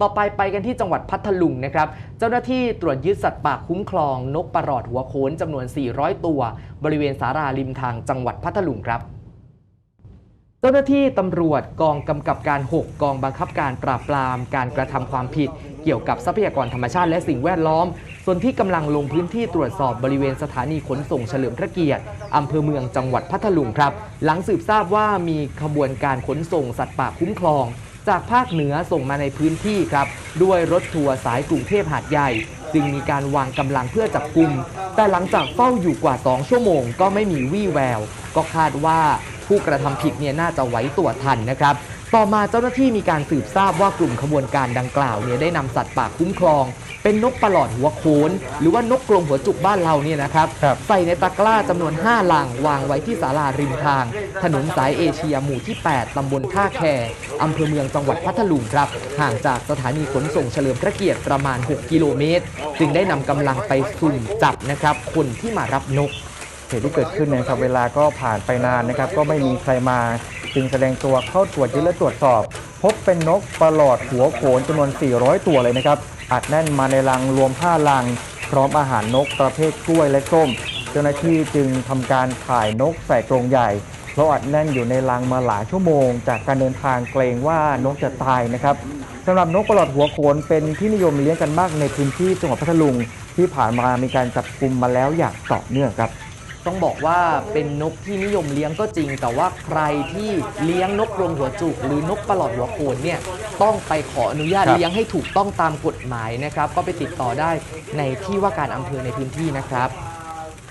ต่อไปไปกันที่จังหวัดพัทลุงนะครับ เจ้าหน้าที่ตรวจยึดสัตว์ป่าคุ้มครอง นกประหลอดหัวโขนจำนวน 400 ตัว บริเวณสาราริมทางจังหวัดพัทลุงครับเจ้าหน้าที่ตำรวจกองกำกับการ 6 กองบังคับการปราบปราม การกระทำความผิด เกี่ยวกับทรัพยากรธรรมชาติและสิ่งแวดล้อม ส่วนที่กำลังลงพื้นที่ตรวจสอบบริเวณสถานีขนส่งเฉลิมพระเกียรติอำเภอเมืองจังหวัดพัทลุงครับ หลังสืบทราบว่ามีขบวนการขนส่งสัตว์ป่าคุ้มครอง จากภาคเหนือส่งมาในพื้นที่ครับด้วยรถทัวร์สายกรุงเทพหาดใหญ่ จึงมีการวางกำลังเพื่อจับกลุ่ม แต่หลังจากเฝ้าอยู่กว่า 2 ชั่วโมงก็ไม่มีวี่แวว ก็คาดว่าผู้กระทำผิดเนี่ยน่าจะไหวตัวทันนะครับ ต่อมาเจ้าหน้าที่มีการสืบทราบว่ากลุ่มขบวนการดังกล่าวเนี่ยได้นำสัตว์ป่าคุ้มครอง เป็นนกประหลอดหัวโขนหรือว่านกกรงหัวจุกบ้านเราเนี่ยนะครับครับใส่ในตะกร้าจำนวน 5 ลังวางไว้ที่ศาลาริมทาง ถนนสายเอเชียหมู่ที่ 8ตำบลท่าแคอำเภอเมืองจังหวัดพัทลุงครับ ห่างจากสถานีขนส่งเฉลิมพระเกียรติประมาณ 6 กิโลเมตร จึงได้นำกำลังไปสุ่มจับนะครับคนที่มารับนกเหตุที่เกิดขึ้นเนยนะครับเวลาก็ผ่านไปนานนะครับก็ไม่มีใครมา จึงแสดงตัวเข้าตรวจยึดและตรวจสอบ พบเป็นนกประหลอดหัวโขนจำนวน 400 ตัวเลยนะครับอัดแน่นมาในรังรวม 5 ลัง พร้อมอาหารนกประเภทกล้วยและส้ม เจ้าหน้าที่จึงทำการถ่ายนกใส่กรงใหญ่ เพราะอัดแน่นอยู่ในรังมาหลายชั่วโมง จากการเดินทางเกรงว่านกจะตายนะครับสำหรับนกประหลอดหัวโขนเป็นที่นิยมเลี้ยงกันมากในพื้นที่จังหวัดพัทลุง ที่ผ่านมามีการจับกลุ่มมาแล้วอย่างต่อเนื่องครับ ต้องบอกว่าเป็นนกที่นิยมเลี้ยงก็จริง แต่ว่าใครที่เลี้ยงนกกรงหัวจุก หรือนกประหลอดหัวโขนเนี่ยต้องไปขออนุญาตครับ เลี้ยงให้ถูกต้องตามกฎหมายนะครับ ก็ไปติดต่อได้ในที่ว่าการอำเภอในพื้นที่นะครับ